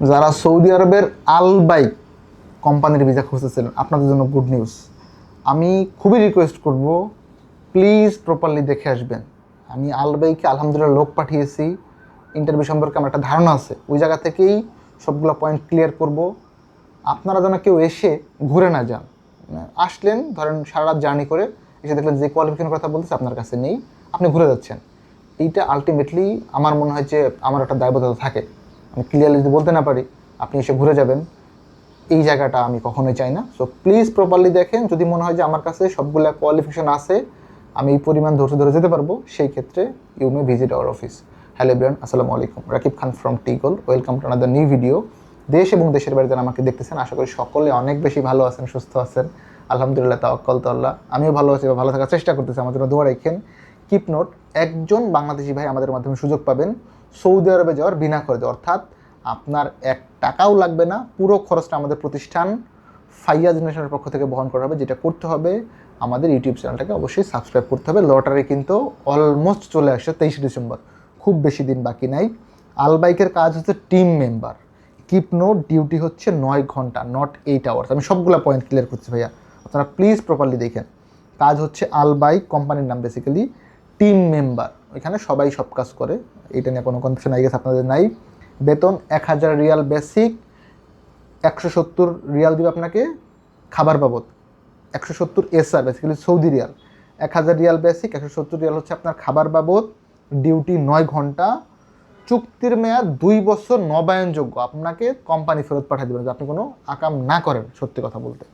যারা সৌদি আরবের আল বাইক কোম্পানির ভিসা খুঁজতেছিলেন আপনাদের জন্য গুড নিউজ আমি খুবই রিকোয়েস্ট করব প্লিজ প্রপারলি দেখে আসবেন। আমি আল বাইকে আলহামদুলিল্লাহ লোক পাঠিয়েছি ইন্টারভিউ সম্পর্কে আমার একটা ধারণা আছে। ওই জায়গা থেকেই সবগুলো পয়েন্ট ক্লিয়ার করব। আপনারা যেন কেউ এসে ঘুরে না যান। আসলেন, ধরেন সারা রাত জার্নি করে এসে দেখলেন যে কোয়ালিফিকেশন কথা বলতেছে, আপনার কাছে নেই, আপনি ঘুরে যাচ্ছেন। এইটা আলটিমেটলি আমার মনে হয় যে আমার একটা দায়বদ্ধতা থাকে। আমি ক্লিয়ারলি যদি বলতে না পারি, আপনি এসে ঘুরে যাবেন। এই জায়গাটা আমি কখনোই চাই না। সো প্লিজ প্রপারলি দেখেন। যদি মনে হয় যে আমার কাছে সবগুলো কোয়ালিফিকেশন আছে, আমি এই পরিমাণ ধৈর্য ধরে যেতে পারব, সেই ক্ষেত্রে you may visit our office hello Brian আসসালামু আলাইকুম Rakib Khan from টিগল welcome to another new video দেশ এবং দেশের যারা আমাকে দেখতেছেন, আশা করি সকলে অনেক বেশি ভালো আছেন, সুস্থ আছেন। আলহামদুলিল্লাহ, তাওয়াক্কাল তাল্লাহ আমিও ভালো আছি বা ভালো থাকার চেষ্টা করতেছি, আমার জন্য দোয়া রাখেন। কিপ নোট একজন বাংলাদেশি ভাই আমাদের মাধ্যমে সুযোগ পাবেন। সৌদি আরবে যাওয়ার বিনা খরচে। অর্থাৎ আপনার এক টাকাও লাগবে না, পুরো খরচটা আমাদের প্রতিষ্ঠান ফাইয়াজ ন্যাশনের পক্ষ থেকে বহন করা হবে, যেটা করতে হবে আমাদের ইউটিউব চ্যানেলটাকে অবশ্যই সাবস্ক্রাইব করতে হবে। লটারি কিন্তু অলমোস্ট চলে আসছে তেইশে ডিসেম্বর, খুব বেশি দিন বাকি নাই। আলবাইকের কাজ হচ্ছে team member. Keep note, duty হচ্ছে নয় ঘণ্টা, নট এইট আওয়ার্স। আমি সবগুলো পয়েন্ট ক্লিয়ার করছি ভাইয়া, আপনারা প্লিজ প্রপারলি দেখেন। কাজ হচ্ছে আলবাইক কোম্পানির নাম বেসিক্যালি টিম মেম্বার। এখানে সবাই সব কাজ করে। এটা নিয়ে কোনো কনফিউশন আই গেছে আপনাদের নাই। বেতন এক হাজার রিয়াল বেসিক একশো সত্তর রিয়াল দিবে আপনাকে খাবার বাবদ। একশো সত্তর এসআর বেসিক্যালি সৌদি রিয়াল। এক হাজার রিয়াল বেসিক একশো সত্তর রিয়াল হচ্ছে আপনার খাবার বাবদ ডিউটি নয় ঘণ্টা, চুক্তির মেয়াদ দুই বছর নবায়নযোগ্য। আপনাকে কোম্পানি ফেরত পাঠিয়ে দেবেন যে আপনি কোনো আকাম না করেন, সত্যি কথা বলতে।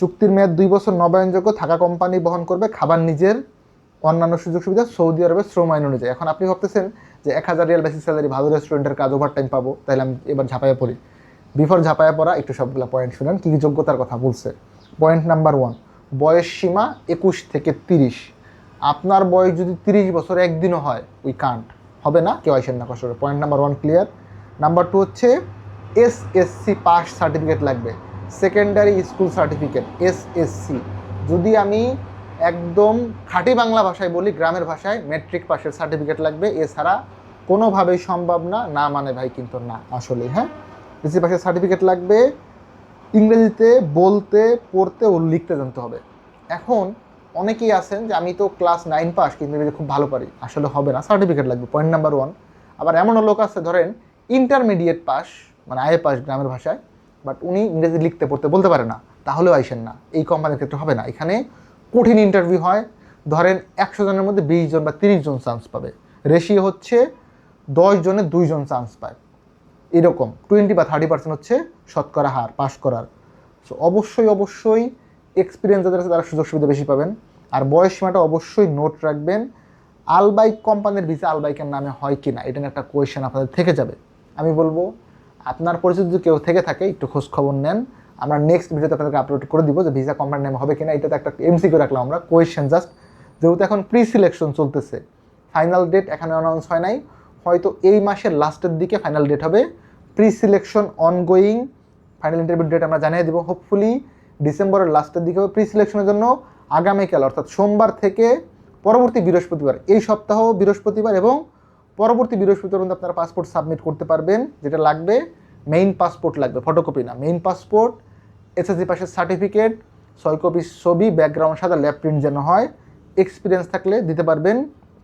চুক্তির মেয়াদ দুই বছর নবায়নযোগ্য, থাকা কোম্পানি বহন করবে, খাবার নিজের। অন্যান্য সুযোগ সুবিধা সৌদি আরবের শ্রম আইন অনুযায়ী। এখন আপনি ভাবতেছেন যে এক হাজার রিয়াল বেসিক স্যালারি ভালো রেস্টুরেন্টের কাজ ওভার টাইম পাবো, তাহলে আমি এবার ঝাঁপাইয়া পড়ি। বিফোর ঝাঁপাইয়া পড়া, একটু সবগুলো পয়েন্ট শুনেন, কী কী যোগ্যতার কথা বলছে। পয়েন্ট নাম্বার ওয়ান বয়স সীমা একুশ থেকে তিরিশ। আপনার বয়স যদি তিরিশ বছর একদিনও হয় উই কান্ট হবে না? কেউ আইসেন না কষ্ট point number one clear number two হচ্ছে এস এসসি পাস সার্টিফিকেট লাগবে। Secondary school certificate S SSC যদি আমি একদম খাঁটি বাংলা ভাষায় বলি, গ্রামের ভাষায় মেট্রিক পাসের সার্টিফিকেট লাগবে। এছাড়া কোনোভাবেই সম্ভব না না মানে ভাই কিন্তু না আসলে হ্যাঁ? এসসি পাসের সার্টিফিকেট লাগবে, ইংরেজিতে বলতে, পড়তে ও লিখতে জানতে হবে। এখন অনেকেই আছেন যে আমি তো ক্লাস নাইন পাস, কিন্তু ইংরেজি খুব ভালো পারি, আসলে হবে না সার্টিফিকেট লাগবে পয়েন্ট নাম্বার ওয়ান আবার এমনও লোক আছে, ধরেন ইন্টারমিডিয়েট পাস মানে আয়ে পাস গ্রামের ভাষায় বাট উনি ইংরেজি লিখতে, পড়তে বলতে পারে না, তাহলেও আইসেন না, এই কোম্পানির ক্ষেত্রে হবে না। এখানে কঠিন ইন্টারভিউ হয়। ধরেন একশো জনের মধ্যে বিশ জন বা তিরিশ জন চান্স পাবে। রেশিও হচ্ছে দশ জনে দুইজন চান্স পায়। এরকম টোয়েন্টি বা থার্টি পার্সেন্ট হচ্ছে শতকরা হার পাস করার। সো অবশ্যই অবশ্যই এক্সপিরিয়েন্স যাদের আছে তারা সুযোগ সুবিধা বেশি পাবেন। আর বয়স সীমাটা অবশ্যই নোট রাখবেন আলবাইক কোম্পানির ভিসা আলবাইকের নামে হয় কি না, এটা নিয়ে একটা কোয়েশ্চেন আপনাদের থেকে যাবে। আমি বলব, আপনার পরিচিত যদি কেউ থেকে থাকে, একটু খোঁজ খবর নেন। আমরা নেক্সট ভিডিওতে আপনাদেরকে আপলোড করে দিব যে ভিসা কোম্পানির নামে হবে কিনা, এটাতে একটা এমসিকিউ রাখলাম আমরা কোয়েশ্চেন জাস্ট যেহেতু এখন প্রি সিলেকশন চলতেছে ফাইনাল ডেট এখানে অ্যানাউন্স হয় নাই, হয়তো এই মাসের লাস্টের দিকে ফাইনাল ডেট হবে pre selection ongoing final interview date আমরা জানিয়ে দেবো হোপফুলি ডিসেম্বরের লাস্টের দিকে হবে প্রি সিলেকশনের জন্য, আগামীকাল, অর্থাৎ সোমবার থেকে পরবর্তী বৃহস্পতিবার, এই সপ্তাহ বৃহস্পতিবার এবং পরবর্তী বৃহস্পতিবার মধ্যে আপনারা পাসপোর্ট সাবমিট করতে পারবেন, যেটা লাগবে মেইন পাসপোর্ট লাগবে ফটোকপি না মেইন পাসপোর্ট এসএসসি পাশের সার্টিফিকেট, ছয় কপি ছবি, ব্যাকগ্রাউন্ড সাদা ল্যাব প্রিন্ট যেন হয় এক্সপিরিয়েন্স থাকলে দিতে পারবেন।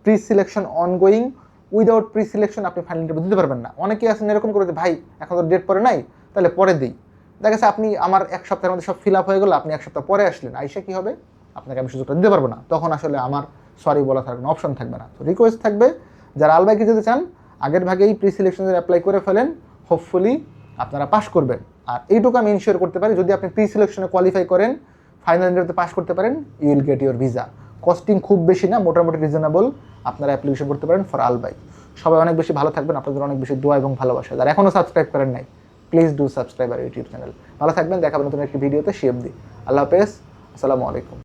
Pre selection ongoing without pre selection আপনি ফাইনাল ইন্টারভিউ দিতে পারবেন না। অনেকে আছেন এরকম করে ভাই, এখন তো ডেট পরে নাই, তাহলে পরে দিই। দেখা গেছে আপনি আমার এক সপ্তাহের মধ্যে সব ফিল আপ হয়ে গেলো, আপনি এক সপ্তাহ পরে আসলেন। আইসা কী হবে? আপনাকে আমি সুযোগটা দিতে পারব না। তখন আসলে আমার সরি বলা থাকবে না অপশন থাকবে না। তো রিকোয়েস্ট থাকবে, যারা আলবাইকে যেতে চান, আগের ভাগেই প্রি সিলেকশনের অ্যাপ্লাই করে ফেলেন। হোপফুলি আপনারা পাস করবেন। আর এইটুকু আমি ইনশিওর করতে পারি, যদি আপনি প্রি সিলেকশনে কোয়ালিফাই করেন ফাইনাল ইন্টারভিউতে পাস করতে পারেন you will get your visa costing খুব বেশি না, মোটামুটি রিজনেবল আপনারা অ্যাপ্লিকেশন করতে পারেন ফর আল আলবাই সবাই অনেক বেশি ভালো থাকবেন, আপনাদের অনেক বেশি দোয়া এবং ভালোবাসা। যারা এখনও সাবস্ক্রাইব করেন নাই প্লিজ ডু সাবস্ক্রাইব আর ইউটিউব চ্যানেল ভালো থাকবেন দেখাবেন নতুন একটি ভিডিওতে শেপ দি আল্লাহ হাফেজ, আসসালামু আলাইকুম।